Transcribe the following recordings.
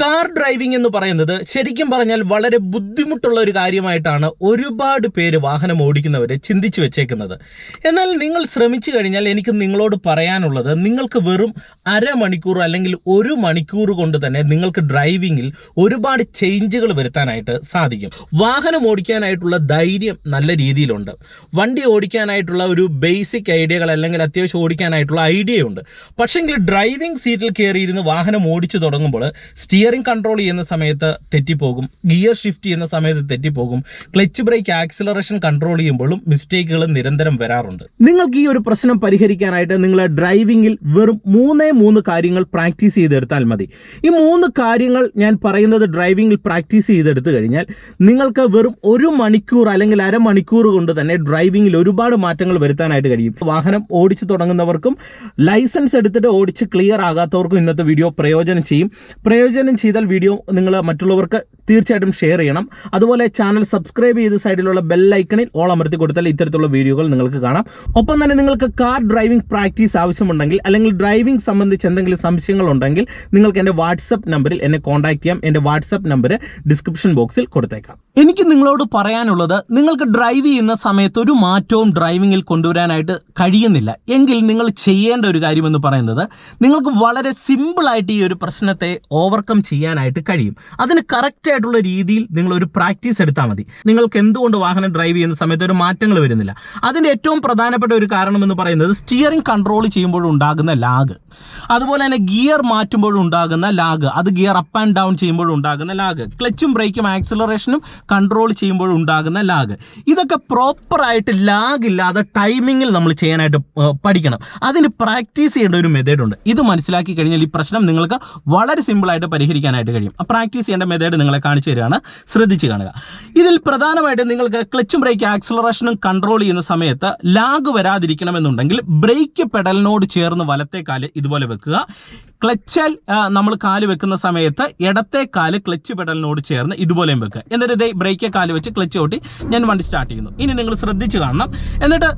Car driving എന്ന് പറയുന്നത് ശരിക്കും പറഞ്ഞാൽ വളരെ ബുദ്ധിമുട്ടുള്ള ഒരു കാര്യമായിട്ടാണ് ഒരുപാട് പേര് വാഹനം ഓടിക്കുന്നവരെ ചിന്തിച്ചു വെച്ചേക്കുന്നത്. എന്നാൽ നിങ്ങൾ ശ്രമിച്ചു കഴിഞ്ഞാൽ എനിക്ക് നിങ്ങളോട് പറയാനുള്ളത് നിങ്ങൾക്ക് വെറും അരമണിക്കൂർ അല്ലെങ്കിൽ ഒരു മണിക്കൂർ കൊണ്ട് തന്നെ നിങ്ങൾക്ക് ഡ്രൈവിങ്ങിൽ ഒരുപാട് ചേഞ്ചുകൾ വരുത്താനായിട്ട് സാധിക്കും. വാഹനം ഓടിക്കാനായിട്ടുള്ള ധൈര്യം നല്ല രീതിയിലുണ്ട്. വണ്ടി ഓടിക്കാനായിട്ടുള്ള ഒരു ബേസിക് ഐഡിയകൾ അല്ലെങ്കിൽ അത്യാവശ്യം ഓടിക്കാനായിട്ടുള്ള ഐഡിയ ഉണ്ട്. പക്ഷെങ്കിൽ ഡ്രൈവിംഗ് സീറ്റിൽ കയറിയിരുന്ന് വാഹനം ഓടിച്ചു തുടങ്ങുമ്പോൾ സ്റ്റിയറിംഗ് കൺട്രോൾ ചെയ്യുന്ന സമയത്ത് തെറ്റിപ്പോകും. ഗിയർ ഷിഫ്റ്റ് ചെയ്യുന്ന സമയത്ത് തെറ്റിപ്പോകും. ക്ലച്ച് ബ്രേക്ക് ആക്സിലറേഷൻ കൺട്രോൾ ചെയ്യുമ്പോഴും മിസ്റ്റേക്കുകൾ നിരന്തരം വരാറുണ്ട്. നിങ്ങൾക്ക് ഈ ഒരു പ്രശ്നം പരിഹരിക്കാനായിട്ട് നിങ്ങൾ ഡ്രൈവിംഗിൽ വെറും മൂന്നേ മൂന്ന് കാര്യങ്ങൾ പ്രാക്ടീസ് ചെയ്തെടുത്താൽ മതി. ഈ മൂന്ന് കാര്യങ്ങൾ ഞാൻ പറയുന്നത് ഡ്രൈവിംഗിൽ പ്രാക്ടീസ് ചെയ്തെടുത്തു കഴിഞ്ഞാൽ നിങ്ങൾക്ക് വെറും ഒരു മണിക്കൂർ അല്ലെങ്കിൽ അരമണിക്കൂർ കൊണ്ട് തന്നെ ഡ്രൈവിംഗിൽ ഒരുപാട് മാറ്റങ്ങൾ വരുത്താനായിട്ട് കഴിയും. വാഹനം ഓടിച്ചു തുടങ്ങുന്നവർക്കും ലൈസൻസ് എടുത്തിട്ട് ഓടിച്ച് ക്ലിയർ ആകാത്തവർക്കും ഇന്നത്തെ വീഡിയോ പ്രയോജനം ചെയ്യും. പ്രയോജനം ചെയ്താൽ വീഡിയോ നിങ്ങൾ മറ്റുള്ളവർക്ക് തീർച്ചയായിട്ടും ഷെയർ ചെയ്യണം. അതുപോലെ ചാനൽ സബ്സ്ക്രൈബ് ചെയ്ത് സൈഡിലുള്ള ബെല്ലൈക്കണിൽ ഓൾ അമർത്തി കൊടുത്താൽ ഇത്തരത്തിലുള്ള വീഡിയോകൾ നിങ്ങൾക്ക് കാണാം. ഒപ്പം തന്നെ നിങ്ങൾക്ക് കാർ ഡ്രൈവിംഗ് പ്രാക്ടീസ് ആവശ്യമുണ്ടെങ്കിൽ അല്ലെങ്കിൽ ഡ്രൈവിംഗ് സംബന്ധിച്ച് എന്തെങ്കിലും സംശയങ്ങൾ ഉണ്ടെങ്കിൽ നിങ്ങൾക്ക് എന്റെ വാട്സപ്പ് നമ്പറിൽ എന്നെ കോൺടാക്ട് ചെയ്യാം. എന്റെ വാട്സപ്പ് നമ്പർ ഡിസ്ക്രിപ്ഷൻ ബോക്സിൽ കൊടുത്തേക്കാം. എനിക്ക് നിങ്ങളോട് പറയാനുള്ളത് നിങ്ങൾക്ക് ഡ്രൈവ് ചെയ്യുന്ന സമയത്ത് ഒരു മാറ്റവും ഡ്രൈവിങ്ങിൽ കൊണ്ടുവരാനായിട്ട് കഴിയുന്നില്ല. എങ്കിൽ നിങ്ങൾ ചെയ്യേണ്ട ഒരു കാര്യമെന്ന് പറയുന്നത് നിങ്ങൾക്ക് വളരെ സിമ്പിളായിട്ട് ഈ ഒരു പ്രശ്നത്തെ ഓവർകം ചെയ്യാനായിട്ട് കഴിയും. അതിന് കറക്റ്റ് ആയിട്ടുള്ള രീതിയിൽ നിങ്ങൾ ഒരു പ്രാക്ടീസ് എടുത്താൽ മതി. നിങ്ങൾക്ക് എന്തുകൊണ്ട് വാഹനം ഡ്രൈവ് ചെയ്യുന്ന സമയത്ത് ഒരു മാറ്റങ്ങൾ വരുന്നില്ല. അതിന്റെ ഏറ്റവും പ്രധാനപ്പെട്ട ഒരു കാരണം എന്ന് പറയുന്നത് സ്റ്റിയറിംഗ് കൺട്രോൾ ചെയ്യുമ്പോഴും ഉണ്ടാകുന്ന ലാഗ് അതുപോലെ തന്നെ ഗിയർ മാറ്റുമ്പോഴും ഉണ്ടാകുന്ന ലാഗ് അത് ഗിയർ അപ്പ് ആൻഡ് ഡൗൺ ചെയ്യുമ്പോഴും ഉണ്ടാകുന്ന ലാഗ് ക്ലച്ചും ബ്രേക്കും ആക്സിലറേഷനും കൺട്രോൾ ചെയ്യുമ്പോഴും ഉണ്ടാകുന്ന ലാഗ് ഇതൊക്കെ പ്രോപ്പറായിട്ട് ലാഗ് ഇല്ലാതെ ടൈമിങ്ങിൽ നമ്മൾ ചെയ്യാനായിട്ട് പഠിക്കണം. അതിന് പ്രാക്ടീസ് ചെയ്യേണ്ട ഒരു മെത്തേഡ് ഉണ്ട്. ഇത് മനസ്സിലാക്കി കഴിഞ്ഞാൽ ഈ പ്രശ്നം നിങ്ങൾക്ക് വളരെ സിമ്പിളായിട്ട് പരിഹരിക്കാനായിട്ട് കഴിയും. ആ പ്രാക്ടീസ് ചെയ്യേണ്ട മെത്തേഡ് നിങ്ങളെ കാണിച്ചു തരികയാണ്. ശ്രദ്ധിച്ച് കാണുക. ഇതിൽ പ്രധാനമായിട്ട് നിങ്ങൾക്ക് ക്ലച്ചും ബ്രേക്ക് ആക്സലറേഷനും കൺട്രോൾ ചെയ്യുന്ന സമയത്ത് ലാഗ് വരാതിരിക്കണമെന്നുണ്ടെങ്കിൽ ബ്രേക്ക് പെഡലിനോട് ചേർന്ന് വലത്തെ കാൽ ഇതുപോലെ വെക്കുക. ക്ലച്ചാൽ നമ്മൾ കാൽ വെക്കുന്ന സമയത്ത് ഇടത്തെ കാൽ ക്ലച്ച് പെടലിനോട് ചേർന്ന് ഇതുപോലെയും വെക്കുക. എന്നിട്ട് ഇതേ ബ്രേക്ക് കാൽ വെച്ച് ക്ലച്ച് ഓട്ടി ഞാൻ വണ്ടി സ്റ്റാർട്ട് ചെയ്യുന്നു. ഇനി നിങ്ങൾ ശ്രദ്ധിച്ച് കാണണം. എന്നിട്ട്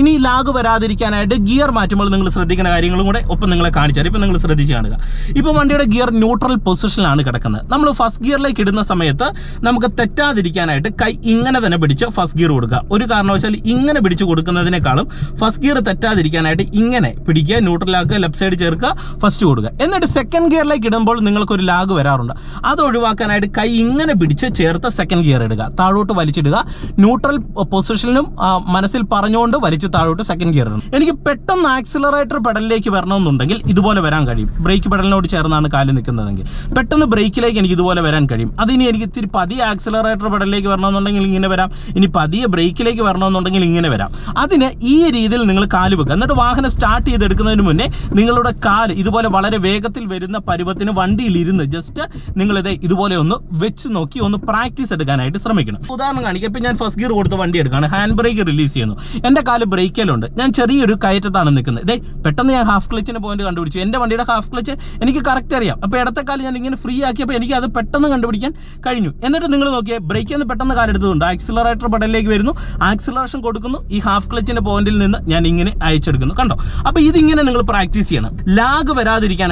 ഇനി ലാഗ് വരാതിരിക്കാനായിട്ട് ഗിയർ മാറ്റുമ്പോൾ നിങ്ങൾ ശ്രദ്ധിക്കുന്ന കാര്യങ്ങളും കൂടെ ഒപ്പം നിങ്ങളെ കാണിച്ചാൽ ഇപ്പം നിങ്ങൾ ശ്രദ്ധിച്ച് കാണുക. ഇപ്പോൾ വണ്ടിയുടെ ഗിയർ ന്യൂട്രൽ പൊസിഷനിലാണ് കിടക്കുന്നത്. നമ്മൾ ഫസ്റ്റ് ഗിയറിലേക്ക് ഇടുന്ന സമയത്ത് നമുക്ക് തെറ്റാതിരിക്കാനായിട്ട് കൈ ഇങ്ങനെ തന്നെ പിടിച്ച് ഫസ്റ്റ് ഗിയർ കൊടുക്കുക. ഒരു കാരണവശാൽ ഇങ്ങനെ പിടിച്ച് കൊടുക്കുന്നതിനേക്കാളും ഫസ്റ്റ് ഗിയർ തെറ്റാതിരിക്കാനായിട്ട് ഇങ്ങനെ പിടിക്കുക ന്യൂട്രലാക്കുക ലെഫ്റ്റ് സൈഡ് ചേർക്കുക ഫസ്റ്റ് കൊടുക്കുക. എന്നിട്ട് സെക്കൻഡ് ഗിയറിലേക്ക് ഇടുമ്പോൾ നിങ്ങൾക്ക് ഒരു ലാഗ് വരാറുണ്ട്. അത് ഒഴിവാക്കാനായിട്ട് കൈ ഇങ്ങനെ പിടിച്ച് ചേർത്ത് സെക്കൻഡ് ഗിയർ ഇടുക. താഴോട്ട് വലിച്ചിടുക. ന്യൂട്രൽ പൊസിഷനിലും മനസ്സിൽ പറഞ്ഞുകൊണ്ട് വലിച്ച് താഴോട്ട് സെക്കൻഡ് ഗിയർ ഇടണം. എനിക്ക് പെട്ടെന്ന് ആക്സിലറേറ്റർ പെഡലിലേക്ക് വരണമെന്നുണ്ടെങ്കിൽ ഇതുപോലെ വരാൻ കഴിയും. ബ്രേക്ക് പെഡലിനോട് ചേർന്നാണ് കാൽ നിൽക്കുന്നതെങ്കിൽ. പെട്ടെന്ന് ബ്രേക്കിലേക്ക് എനിക്ക് ഇതുപോലെ വരാൻ കഴിയും. അതിനി എനിക്ക് ഇത്തിരി പതിയെ ആക്സിലറേറ്റർ പെഡലിലേക്ക് വരണമെന്നുണ്ടെങ്കിൽ ഇങ്ങനെ വരാം. ഇനി പതിയെ ബ്രേക്കിലേക്ക് വരണമെന്നുണ്ടെങ്കിൽ ഇങ്ങനെ വരാം. അതിന് ഈ രീതിയിൽ നിങ്ങൾ കാൽ വെക്കുക. എന്നിട്ട് വാഹനം സ്റ്റാർട്ട് ചെയ്തെടുക്കുന്നതിന് മുന്നേ നിങ്ങളുടെ കാൽ ഇതുപോലെ വളരെ വേഗത്തിൽ വരുന്ന പരുവത്തിന് വണ്ടിയിൽ ഇരുന്ന് ജസ്റ്റ് നിങ്ങളിത് ഇതുപോലെ ഒന്ന് വെച്ച് നോക്കി ഒന്ന് പ്രാക്ടീസ് എടുക്കാനായിട്ട് ശ്രമിക്കണം. ഉദാഹരണം കാണിക്കുക ഇപ്പം ഞാൻ ഫസ്റ്റ് ഗിയർ കൊടുത്ത് വണ്ടി എടുക്കുകയാണ്. ഹാൻഡ് ബ്രേക്ക് റിലീസ് ചെയ്യുന്നു. എന്റെ കാൽ ബ്രേക്കിലുണ്ട് ഞാൻ ചെറിയൊരു കയറ്റത്താണ് നിൽക്കുന്നത്. ഇതേ പെട്ടെന്ന് ഞാൻ ഹാഫ് ക്ലച്ചിന് പോയിന്റ് കണ്ടുപിടിച്ചു. എന്റെ വണ്ടിയുടെ ഹാഫ് ക്ലച്ച് എനിക്ക് കറക്റ്റ് അറിയാം. അപ്പോൾ ഇടത്തെ കാൽ ഞാൻ ഇങ്ങനെ ഫ്രീ ആക്കിയപ്പോൾ എനിക്ക് അത് പെട്ടെന്ന് കണ്ടുപിടിക്കാൻ കഴിഞ്ഞു. എന്നിട്ട് നിങ്ങൾ നോക്കിയേ ബ്രേക്കിൽ നിന്ന് പെട്ടെന്ന് കാലെടുത്തതുണ്ട് ആക്സിലറേറ്റർ ബട്ടണിലേക്ക് വരുന്നു. ആക്സിലറേഷൻ കൊടുക്കുന്നു. ഈ ഹാഫ് ക്ലച്ചിന്റെ പോയിന്റിൽ നിന്ന് ഞാൻ ഇങ്ങനെ അയച്ചെടുക്കുന്നു. കണ്ടോ? അപ്പോൾ ഇതിങ്ങനെ നിങ്ങൾ പ്രാക്ടീസ് ചെയ്യണം. ലാഗ്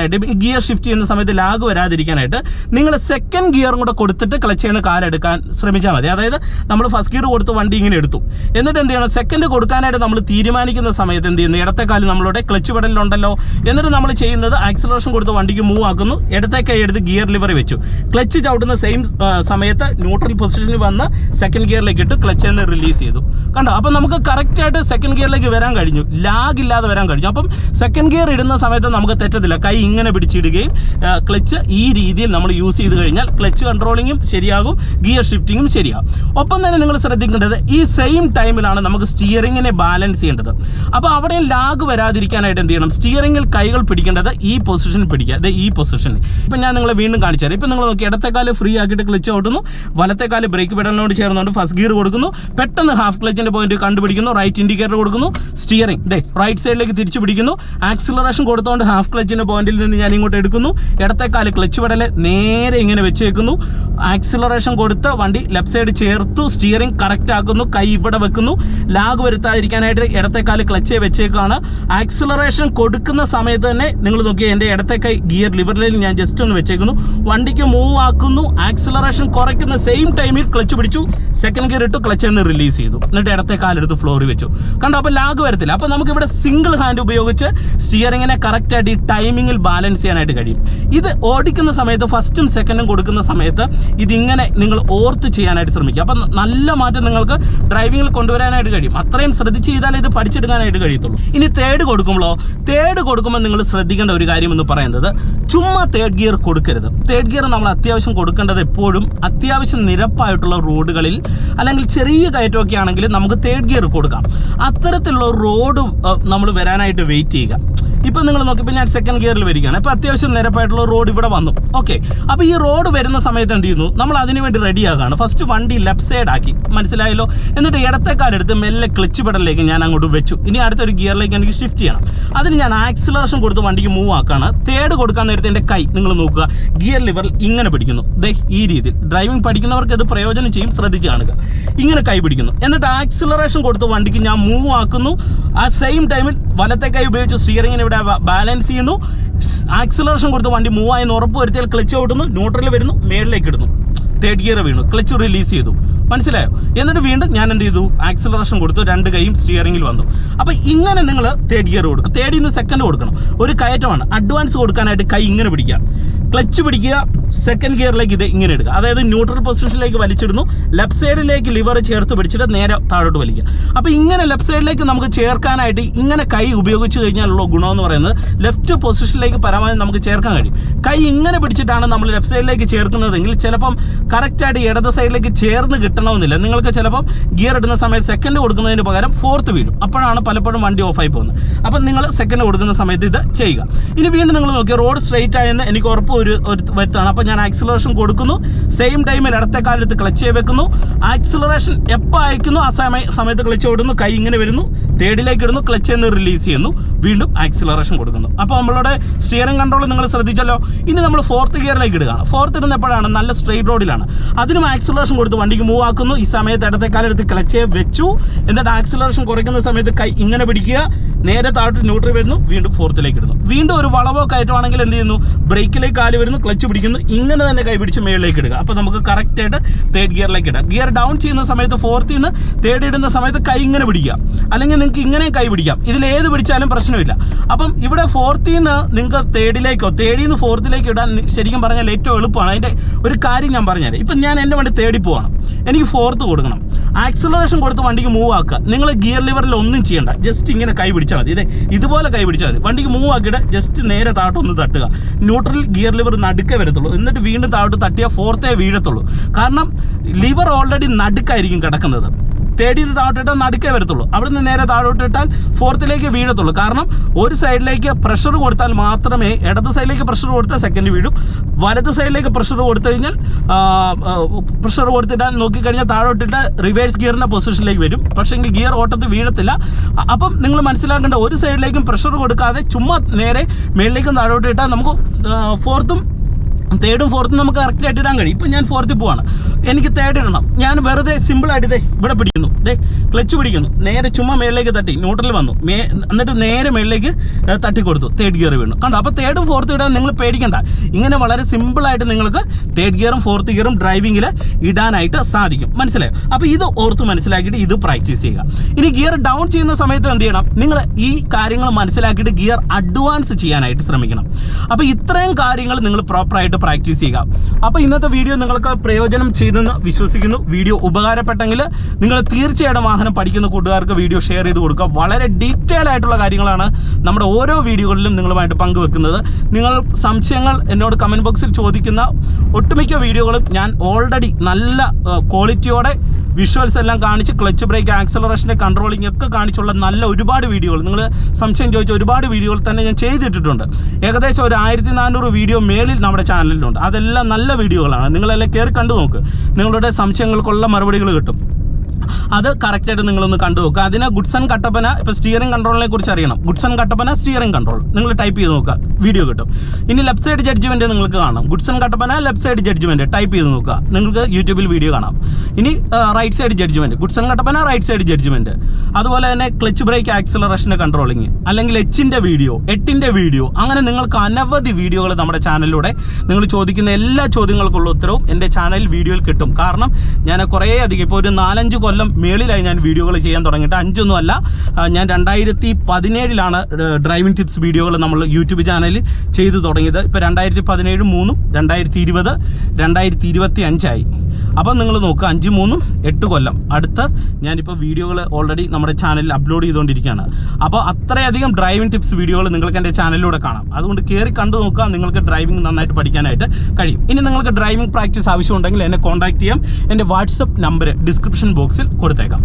വരാതിരിക്കാനായിട്ട് ഗിയർ ഷിഫ്റ്റ് ചെയ്യുന്ന സമയത്ത് ലാഗ് വരാതിരിക്കാനായിട്ട് നിങ്ങൾ സെക്കൻഡ് ഗിയറും കൂടെ കൊടുത്തിട്ട് ക്ലച്ച് ചെയ്യുന്ന കാർ എടുക്കാൻ ശ്രമിച്ചാൽ മതി. അതായത് നമ്മൾ ഫസ്റ്റ് ഗിയർ കൊടുത്ത് വണ്ടി ഇങ്ങനെ എടുത്തു. എന്നിട്ട് എന്ത് ചെയ്യണം? സെക്കൻഡ് കൊടുക്കാനായിട്ട് നമ്മൾ തീരുമാനിക്കുന്ന സമയത്ത് എന്ത് ചെയ്യുന്നു? ഇടത്തെ കാലിൽ നമ്മളുടെ ക്ലച്ച് പെടലുണ്ടല്ലോ. എന്നിട്ട് നമ്മൾ ചെയ്യുന്നത് ആക്സിലറേഷൻ കൊടുത്ത് വണ്ടിക്ക് മൂവ് ആക്കുന്നു. ഇടത്തെ എടുത്ത് ഗിയർ ലിവറി വെച്ചു. ക്ലച്ച് ചവിടുന്ന സെയിം സമയത്ത് ന്യൂട്രൽ പൊസിഷനിൽ വന്ന് സെക്കൻഡ് ഗിയറിലേക്ക് ഇട്ട് ക്ലച്ച് എന്ന് റിലീസ് ചെയ്തു. കണ്ടോ? അപ്പം നമുക്ക് കറക്റ്റായിട്ട് സെക്കൻഡ് ഗിയറിലേക്ക് വരാൻ കഴിഞ്ഞു. ലാഗ് ഇല്ലാതെ വരാൻ കഴിഞ്ഞു. അപ്പം സെക്കൻഡ് ഗിയർ ഇടുന്ന സമയത്ത് നമുക്ക് തെറ്റത്തില്ല. കൈ ഇങ്ങനെ പിടിച്ചിടുകയും ക്ലച്ച് ഈ രീതിയിൽ നമ്മൾ യൂസ് ചെയ്ത് കഴിഞ്ഞാൽ ക്ലച്ച് കൺട്രോളിങ്ങും ശരിയാകും ഗിയർ ഷിഫ്റ്റിങ്ങും ശരിയാകും. ഒപ്പം തന്നെ നിങ്ങൾ ശ്രദ്ധിക്കേണ്ടത് ഈ സെയിം ടൈമിലാണ് നമുക്ക് സ്റ്റിയറിങ്ങിനെ ബാലൻസ് ചെയ്യേണ്ടത്. അപ്പോൾ അവിടെ ലാഗ് വരാതിരിക്കാനായിട്ട് എന്ത് ചെയ്യണം? സ്റ്റിയറിങ്ങിൽ കൈകൾ പിടിക്കേണ്ടത് ഈ പൊസിഷൻ പിടിക്കുക. അതെ ഈ പൊസിഷൻ ഇപ്പം ഞാൻ നിങ്ങളെ വീണ്ടും കാണിച്ചു തരാം. ഇപ്പം നിങ്ങൾ നോക്കി ഇടത്തേക്കാൽ ഫ്രീ ആക്കിയിട്ട് ക്ലച്ച് ഓട്ടുന്നു. വലത്തേക്കാൽ ബ്രേക്ക് പെഡലിനോട് ചേർന്നുകൊണ്ട് ഫസ്റ്റ് ഗിയർ കൊടുക്കുന്നു. പെട്ടെന്ന് ഹാഫ് ക്ലച്ചിന്റെ പോയിന്റ് കണ്ടുപിടിക്കുന്നു. റൈറ്റ് ഇൻഡിക്കേറ്റർ കൊടുക്കുന്നു. സ്റ്റിയറിംഗ് ദേ റൈറ്റ് സൈഡിലേക്ക് തിരിച്ചു പിടിക്കുന്നു. ആക്സിലറേഷൻ കൊടുത്തുകൊണ്ട് ഹാഫ് ക്ലച്ചിന്റെ പോയിന്റ് വണ്ടിയിൽ നിന്ന് ഞാൻ ഇങ്ങോട്ട് എടുക്കുന്നു. ഇടത്തേക്കാൽ കാൽ ക്ലച്ച് പെടൽ നേരെ ഇങ്ങനെ വെച്ചേക്കുന്നു. ആക്സിലറേഷൻ കൊടുത്ത് വണ്ടി ലെഫ്റ്റ് സൈഡ് ചേർത്തു. സ്റ്റിയറിംഗ് കറക്റ്റ് ആക്കുന്നു. കൈ ഇവിടെ വെക്കുന്നു. ലാഗ് വരുത്താതിരിക്കാനായിട്ട് ഇടത്തേക്കാൽ കാൽ ക്ലച്ച് വെച്ചേക്കാണ്. ആക്സിലറേഷൻ കൊടുക്കുന്ന സമയത്ത് തന്നെ നിങ്ങൾ നോക്കി എന്റെ ഇടത്തെ കൈ ഗിയർ ലിവറിലേക്ക് ഞാൻ ജസ്റ്റ് ഒന്ന് വെച്ചേക്കുന്നു. വണ്ടിക്ക് മൂവ് ആക്കുന്നു. ആക്സിലറേഷൻ കുറയ്ക്കുന്ന സെയിം ടൈമിൽ ക്ലച്ച് പിടിച്ചു. സെക്കൻഡ് ഗിയർ ഇട്ടു ക്ലച്ച് എന്ന് റിലീസ് ചെയ്തു. എന്നിട്ട് ഇടത്തെ കാലെടുത്ത് ഫ്ലോറിൽ വെച്ചു. കണ്ടോ? അപ്പോൾ ലാഗ് വരത്തില്ല. അപ്പോൾ നമുക്ക് ഇവിടെ സിംഗിൾ ഹാൻഡ് ഉപയോഗിച്ച് സ്റ്റിയറിങ്ങിനെ കറക്റ്റായിട്ട് ഈ ടൈമിങ്ങിൽ ബാലൻസ് ചെയ്യാനായിട്ട് കഴിയും. ഇത് ഓടിക്കുന്ന സമയത്ത് ഫസ്റ്റും സെക്കൻഡും കൊടുക്കുന്ന സമയത്ത് ഇതിങ്ങനെ നിങ്ങൾ ഓർത്ത് ചെയ്യാനായിട്ട് ശ്രമിക്കുക. അപ്പം നല്ല മാറ്റം നിങ്ങൾക്ക് ഡ്രൈവിങ്ങിൽ കൊണ്ടുവരാനായിട്ട് കഴിയും. അത്രയും ശ്രദ്ധിച്ച് ചെയ്താലേ ഇത് പഠിച്ചെടുക്കാനായിട്ട് കഴിയത്തുള്ളൂ. ഇനി തേർഡ് കൊടുക്കുമ്പോഴോ തേർഡ് കൊടുക്കുമ്പോൾ നിങ്ങൾ ശ്രദ്ധിക്കേണ്ട ഒരു കാര്യം എന്ന് പറയുന്നത് ചുമ്മാ തേർഡ് ഗിയർ കൊടുക്കരുത്. തേർഡ് ഗിയർ നമ്മൾ അത്യാവശ്യം കൊടുക്കേണ്ടത് എപ്പോഴും അത്യാവശ്യം നിരപ്പായിട്ടുള്ള റോഡുകളിൽ അല്ലെങ്കിൽ ചെറിയ കയറ്റമൊക്കെ ആണെങ്കിൽ നമുക്ക് തേർഡ് ഗിയർ കൊടുക്കാം. അത്തരത്തിലുള്ള റോഡ് നമ്മൾ വരാനായിട്ട് വെയിറ്റ് ചെയ്യുക. ഇപ്പം നിങ്ങൾ നോക്കിയപ്പോൾ ഞാൻ സെക്കൻഡ് ഗിയറിൽ വരികയാണ്. ഇപ്പോൾ അത്യാവശ്യം നിരപ്പായിട്ടുള്ള റോഡ് ഇവിടെ വന്നു. ഓക്കെ അപ്പോൾ ഈ റോഡ് വരുന്ന സമയത്ത് എന്ത് ചെയ്യുന്നു? നമ്മൾ അതിനുവേണ്ടി റെഡി ആകാണ്. ഫസ്റ്റ് വണ്ടി ലെഫ്റ്റ് സൈഡ് ആക്കി. മനസ്സിലായല്ലോ? എന്നിട്ട് ഇടത്തേക്കാരെടുത്ത് മെല്ലെ ക്ലച്ച് പെടലിലേക്ക് ഞാൻ അങ്ങോട്ട് വെച്ചു. ഇനി അടുത്തൊരു ഗിയറിലേക്ക് എനിക്ക് ഷിഫ്റ്റ് ചെയ്യണം. അതിന് ഞാൻ ആക്സിലറേഷൻ കൊടുത്ത് വണ്ടിക്ക് മൂവ് ആക്കാണ്. തേർഡ് കൊടുക്കാൻ നേരത്തെ എന്റെ കൈ നിങ്ങൾ നോക്കുക. ഗിയർ ലിവർ ഇങ്ങനെ പിടിക്കുന്നു. ദേ ഈ രീതിയിൽ. ഡ്രൈവിംഗ് പഠിക്കുന്നവർക്ക് ഇത് പ്രയോജനം ചെയ്യും. ശ്രദ്ധിച്ച് കാണുക. ഇങ്ങനെ കൈ പിടിക്കുന്നു. എന്നിട്ട് ആക്സിലറേഷൻ കൊടുത്ത് വണ്ടിക്ക് ഞാൻ മൂവ് ആക്കുന്നു. ആ സെയിം ടൈമിൽ വലത്തെ കൈ ഉപയോഗിച്ച് സ്റ്റിയറിങ്ങിന് ഇവിടെ ബാലൻസ് ചെയ്യുന്നു. ആക്സിലറേഷൻ കൊടുത്ത് വണ്ടി മൂവ് ആയെന്ന് ഉറപ്പ് വരുത്തിയാൽ ക്ലച്ച് ഓടുന്നു ന്യൂട്രൽ വരുന്നു. മേളിലേക്ക് ഇടുന്നു. തേർഡ് ഗിയർ വീണു. ക്ലച്ച് റിലീസ് ചെയ്തു. മനസ്സിലായോ? എന്നിട്ട് വീണ്ടും ഞാൻ എന്ത് ചെയ്തു? ആക്സിലറേഷൻ കൊടുത്തു. രണ്ട് കൈയും സ്റ്റിയറിംഗിൽ വന്നു. അപ്പോൾ ഇങ്ങനെ നിങ്ങൾ തേർഡ് ഗിയർ കൊടുക്കും തേർഡിൽ നിന്ന് സെക്കൻഡ് കൊടുക്കണം. ഒരു കയറ്റമാണ്. അഡ്വാൻസ് കൊടുക്കാനായിട്ട് കൈ ഇങ്ങനെ പിടിക്കുക. ക്ലച്ച് പിടിക്കുക സെക്കൻഡ് ഗിയറിലേക്ക് ഇത് ഇങ്ങനെ എടുക്കുക അതായത് ന്യൂട്രൽ പൊസിഷനിലേക്ക് വലിച്ചിടുന്നു ലെഫ്റ്റ് സൈഡിലേക്ക് ലിവർ ചേർത്ത് പിടിച്ചിട്ട് നേരെ താഴോട്ട് വലിക്കുക. അപ്പോൾ ഇങ്ങനെ ലെഫ്റ്റ് സൈഡിലേക്ക് നമുക്ക് ചേർക്കാനായിട്ട് ഇങ്ങനെ കൈ ഉപയോഗിച്ച് കഴിഞ്ഞാലുള്ള ഗുണമെന്ന് പറയുന്നത് ലെഫ്റ്റ് പൊസിഷനിലേക്ക് പരമാവധി നമുക്ക് ചേർക്കാൻ കഴിയും. കൈ ഇങ്ങനെ പിടിച്ചിട്ടാണ് നമ്മൾ ലെഫ്റ്റ് സൈഡിലേക്ക് ചേർക്കുന്നതെങ്കിൽ ചിലപ്പം കറക്റ്റായിട്ട് ഇടത് സൈഡിലേക്ക് ചേർന്ന് കിട്ടണമെന്നില്ല. നിങ്ങൾക്ക് ചിലപ്പം ഗിയർ ഇടുന്ന സമയത്ത് സെക്കൻഡ് കൊടുക്കുന്നതിന് പകരം ഫോർത്ത് വീഴും. അപ്പോഴാണ് പലപ്പോഴും വണ്ടി ഓഫായി പോകുന്നത്. അപ്പം നിങ്ങൾ സെക്കൻഡ് കൊടുക്കുന്ന സമയത്ത് ഇത് ചെയ്യുക. ഇനി വീണ്ടും നിങ്ങൾ നോക്കിയാൽ റോഡ് സ്ട്രെയിറ്റ് ആയെന്ന് എനിക്ക് ഉറപ്പ് ഒരു വരുത്താണ് അപ്പോൾ ഞാൻ ആക്സിലറേഷൻ കൊടുക്കുന്നു. സെയിം ടൈമിൽ ഇടത്തെ കാലത്ത് ക്ലച്ച് വെക്കുന്നു. ആക്സിലറേഷൻ എപ്പോൾ അയക്കുന്നു? ആ സമയ സമയത്ത് ക്ലച്ച് ഓടുന്നു കൈ ഇങ്ങനെ വരുന്നു. തേർഡിലേക്ക് ഇടുന്നു ക്ലച്ച് എന്ന് റിലീസ് ചെയ്യുന്നു വീണ്ടും ആക്സിലറേഷൻ കൊടുക്കുന്നു. അപ്പോൾ നമ്മളുടെ സ്റ്റിയറിംഗ് കൺട്രോൾ നിങ്ങൾ ശ്രദ്ധിച്ചല്ലോ? ഇനി നമ്മൾ ഫോർത്ത് ഗിയറിലേക്ക് ഇടുകയാണ്. ഫോർത്ത് ഇടുന്ന എപ്പോഴാണ് നല്ല സ്ട്രെയിറ്റ് റോഡിലാണ് അതിനും ആക്സിലറേഷൻ കൊടുത്ത് വണ്ടിക്ക് മൂവ് ആക്കുന്നു. ഈ സമയത്ത് ഇടത്തേക്കാലെടുത്ത് ക്ലച്ച് വെച്ചു. എന്നിട്ട് ആക്സിലറേഷൻ കുറയ്ക്കുന്ന സമയത്ത് കൈ ഇങ്ങനെ പിടിക്കുക. നേരെ താഴോട്ട് ന്യൂട്രൽ വരുന്നു. വീണ്ടും ഫോർത്തിലേക്ക് ഇടുന്നു. വീണ്ടും ഒരു വളവോ കയറ്റമാണെങ്കിൽ എന്ത് ചെയ്യുന്നു? ബ്രേക്കിലേക്ക് കാൽ വരുന്നു ക്ലച്ച് പിടിക്കുന്നു. ഇങ്ങനെ തന്നെ കൈ പിടിച്ച് മേളിലേക്ക് ഇടുക. അപ്പോൾ നമുക്ക് കറക്റ്റ് ആയിട്ട് തേർഡ് ഗിയറിലേക്ക് ഇടാം. ഗിയർ ഡൗൺ ചെയ്യുന്ന സമയത്ത് ഫോർത്തിൽ നിന്ന് തേർഡ് ഇടുന്ന സമയത്ത് കൈ ഇങ്ങനെ പിടിക്കുക. അല്ലെങ്കിൽ നിങ്ങൾക്ക് ഇങ്ങനെയും കൈ പിടിക്കാം. ഇതിൽ ഏത് പിടിച്ചാലും പ്രശ്നമില്ല. അപ്പം ഇവിടെ ഫോർത്തിൽ നിന്ന് നിങ്ങൾക്ക് തേർഡിലേക്കോ തേർഡിൽ നിന്ന് ഫോർത്തിലേക്ക് ഇടാൻ ശരിക്കും പറഞ്ഞാൽ ഏറ്റവും എളുപ്പമാണ്. അതിന്റെ ഒരു കാര്യം ഞാൻ പറഞ്ഞുതരാം. ഇപ്പം ഞാൻ എന്റെ വണ്ടി തേടി പോവാണ്. എനിക്ക് ഫോർത്ത് കൊടുക്കണം. ആക്സിലറേഷൻ കൊടുത്ത് വണ്ടിക്ക് മൂവ് ആക്കുക. നിങ്ങൾ ഗിയർ ലിവറിൽ ഒന്നും ചെയ്യണ്ട. ജസ്റ്റ് ഇങ്ങനെ കൈ പിടിച്ചാൽ മതി. ഇതേ ഇതുപോലെ കൈ പിടിച്ചാൽ മതി. വണ്ടിക്ക് മൂവ് ആക്കിയിട്ട് ജസ്റ്റ് നേരെ താട്ട് ഒന്ന് തട്ടുക. ന്യൂട്രൽ ഗിയർ ലിവർ നടുക്കേ വരത്തുള്ളൂ. എന്നിട്ട് വീണ്ടും താഴോട്ട് തട്ടിയാൽ ഫോർത്തേ വീഴത്തുള്ളൂ. കാരണം ലിവർ ഓൾറെഡി നടുക്കായിരിക്കും കിടക്കുന്നത്. തേടിയിൽ നിന്ന് താഴോട്ടിട്ടാൽ നടുക്കേ വരത്തുള്ളൂ. അവിടുന്ന് നേരെ താഴോട്ടിട്ടാൽ ഫോർത്തിലേക്ക് വീഴത്തുള്ളൂ. കാരണം ഒരു സൈഡിലേക്ക് പ്രഷർ കൊടുത്താൽ മാത്രമേ ഇടത് സൈഡിലേക്ക് പ്രഷർ കൊടുത്താൽ സെക്കൻഡ് വീഴും. വലത് സൈഡിലേക്ക് പ്രഷർ കൊടുത്തു കഴിഞ്ഞാൽ പ്രഷർ കൊടുത്തിട്ടാൽ നോക്കിക്കഴിഞ്ഞാൽ താഴോട്ടിട്ട് റിവേഴ്സ് ഗിയറിന്റെ പൊസിഷനിലേക്ക് വരും. പക്ഷേ എങ്കിൽ ഗിയർ ഓട്ടത്തിൽ വീഴത്തില്ല. അപ്പം നിങ്ങൾ മനസ്സിലാക്കേണ്ട ഒരു സൈഡിലേക്കും പ്രഷർ കൊടുക്കാതെ ചുമ്മാ നേരെ മേളിലേക്കും താഴോട്ടിട്ടാൽ നമുക്ക് ഫോർത്തും തേർഡും ഫോർത്തും നമുക്ക് കറക്റ്റ് ആയിട്ട് ഇടാൻ കഴിയും. ഇപ്പം ഞാൻ ഫോർത്തിൽ പോവാണ്. എനിക്ക് തേർഡ് ഇടണം. ഞാൻ വെറുതെ സിമ്പിളായിട്ട് ഇതേ ഇവിടെ പിടിക്കുന്നു. ദേ ക്ലച്ച് പിടിക്കുന്നു. നേരെ ചുമ്മാ മേളിലേക്ക് തട്ടി. ന്യൂട്രൽ വന്നു. മേ എന്നിട്ട് നേരെ മേളിലേക്ക് തട്ടി കൊടുത്തു. തേർഡ് ഗിയർ വീണു. കണ്ടോ? അപ്പോൾ തേർഡും ഫോർത്തും ഇടാൻ നിങ്ങൾ പേടിക്കണ്ട. ഇങ്ങനെ വളരെ സിമ്പിളായിട്ട് നിങ്ങൾക്ക് തേർഡ് ഗിയറും ഫോർത്ത് ഗിയറും ഡ്രൈവിങ്ങിൽ ഇടാനായിട്ട് സാധിക്കും. മനസ്സിലായോ? അപ്പോൾ ഇത് ഓർത്ത് മനസ്സിലാക്കിയിട്ട് ഇത് പ്രാക്ടീസ് ചെയ്യുക. ഇനി ഗിയർ ഡൗൺ ചെയ്യുന്ന സമയത്ത് എന്ത് ചെയ്യണം? നിങ്ങൾ ഈ കാര്യങ്ങൾ മനസ്സിലാക്കിയിട്ട് ഗിയർ അഡ്വാൻസ് ചെയ്യാനായിട്ട് ശ്രമിക്കണം. അപ്പോൾ ഇത്രയും കാര്യങ്ങൾ നിങ്ങൾ പ്രോപ്പറായിട്ട് പ്രാക്ടീസ് ചെയ്യുക. അപ്പോൾ ഇന്നത്തെ വീഡിയോ നിങ്ങൾക്ക് പ്രയോജനം ചെയ്തെന്ന് വിശ്വസിക്കുന്നു. വീഡിയോ ഉപകാരപ്പെട്ടെങ്കിൽ നിങ്ങൾ തീർച്ചയായിട്ടും വാഹനം പഠിക്കുന്ന കൂട്ടുകാർക്ക് വീഡിയോ ഷെയർ ചെയ്ത് കൊടുക്കുക. വളരെ ഡീറ്റെയിൽ ആയിട്ടുള്ള കാര്യങ്ങളാണ് നമ്മുടെ ഓരോ വീഡിയോകളിലും നിങ്ങളുമായിട്ട് പങ്കുവെക്കുന്നത്. നിങ്ങൾ സംശയങ്ങൾ എന്നോട് കമന്റ് ബോക്സിൽ ചോദിക്കുന്ന ഒട്ടുമിക്ക വീഡിയോകളും ഞാൻ ഓൾറെഡി നല്ല ക്വാളിറ്റിയോടെ വിഷ്വൽസ് എല്ലാം കാണിച്ച് ക്ലച്ച് ബ്രേക്ക് ആക്സലറേഷന്റെ കൺട്രോളിങ് ഒക്കെ കാണിച്ചുള്ള നല്ല ഒരുപാട് വീഡിയോകൾ. നിങ്ങൾ സംശയം ചോദിച്ച ഒരുപാട് വീഡിയോകൾ തന്നെ ഞാൻ ചെയ്തിട്ടിട്ടുണ്ട്. ഏകദേശം ഒരു ആയിരത്തി നാനൂറ് വീഡിയോ മേളിൽ നമ്മുടെ ചാനലിലുണ്ട്. അതെല്ലാം നല്ല വീഡിയോകളാണ്. നിങ്ങളെല്ലാം കയറി കണ്ടു നോക്ക്. നിങ്ങളുടെ സംശയങ്ങൾക്കുള്ള മറുപടികൾ കിട്ടും. അത് കറക്റ്റായിട്ട് നിങ്ങളൊന്ന് കണ്ടു നോക്കുക അതിന് ഗുഡ്സൺ കട്ടപ്പന ഇപ്പോൾ സ്റ്റിയറിംഗ് കൺട്രോളിനെ കുറിച്ച് അറിയണം. ഗുഡ്സൺ കട്ടപ്പന സ്റ്റിയറിംഗ് കൺട്രോൾ നിങ്ങൾ ടൈപ്പ് ചെയ്ത് നോക്കുക. വീഡിയോ കിട്ടും. ഇനി ലെഫ്റ്റ് സൈഡ് ജഡ്ജ്മെന്റ് നിങ്ങൾക്ക് കാണാം. Goodson Kattappana left side judgement type ചെയ്ത് നോക്കുക. നിങ്ങൾക്ക് യൂട്യൂബിൽ വീഡിയോ കാണാം. ഇനി right side judgement Goodson Kattappana right side judgement അതുപോലെ തന്നെ ക്ലച്ച് ബ്രേക്ക് ആക്സിലറേഷന്റെ കൺട്രോളിങ് അല്ലെങ്കിൽ എച്ചിന്റെ വീഡിയോ എട്ടിന്റെ വീഡിയോ അങ്ങനെ നിങ്ങൾക്ക് അനവധി വീഡിയോകൾ നമ്മുടെ ചാനലിലൂടെ നിങ്ങൾ ചോദിക്കുന്ന എല്ലാ ചോദ്യങ്ങൾക്കുള്ള ഉത്തരവും എന്റെ ചാനലിൽ വീഡിയോയിൽ കിട്ടും. കാരണം ഞാൻ കുറേ അധികം ഇപ്പോൾ ഒരു നാലഞ്ച് കൊല്ലം മേളിലായി ഞാൻ വീഡിയോകൾ ചെയ്യാൻ തുടങ്ങിയിട്ട് അഞ്ചൊന്നും അല്ല. ഞാൻ രണ്ടായിരത്തി പതിനേഴിലാണ് ഡ്രൈവിംഗ് ടിപ്സ് വീഡിയോകൾ നമ്മൾ യൂട്യൂബ് ചാനലിൽ ചെയ്തു തുടങ്ങിയത്. ഇപ്പോൾ രണ്ടായിരത്തി പതിനേഴ് മൂന്നും രണ്ടായിരത്തി ഇരുപത് രണ്ടായിരത്തി ഇരുപത്തി അഞ്ചായി അപ്പോൾ നിങ്ങൾ നോക്കുക അഞ്ച് മൂന്നും എട്ട് കൊല്ലം. അടുത്ത് ഞാനിപ്പോൾ വീഡിയോകൾ ഓൾറെഡി നമ്മുടെ ചാനലിൽ അപ്ലോഡ് ചെയ്തുകൊണ്ടിരിക്കുകയാണ്. അപ്പോൾ അത്രയധികം ഡ്രൈവിംഗ് ടിപ്സ് വീഡിയോകൾ നിങ്ങൾക്ക് എന്റെ ചാനലിലൂടെ കാണാം. അതുകൊണ്ട് കയറി കണ്ടു നോക്കുക നിങ്ങൾക്ക് ഡ്രൈവിംഗ് നന്നായിട്ട് പഠിക്കാനായിട്ട് കഴിയും. ഇനി നിങ്ങൾക്ക് ഡ്രൈവിംഗ് പ്രാക്ടീസ് ആവശ്യമുണ്ടെങ്കിൽ എന്നെ കോൺടാക്ട് ചെയ്യാം. എന്റെ വാട്സപ്പ് നമ്പർ ഡിസ്ക്രിപ്ഷൻ ബോക്സിൽ കൊടുത്തേക്കാം.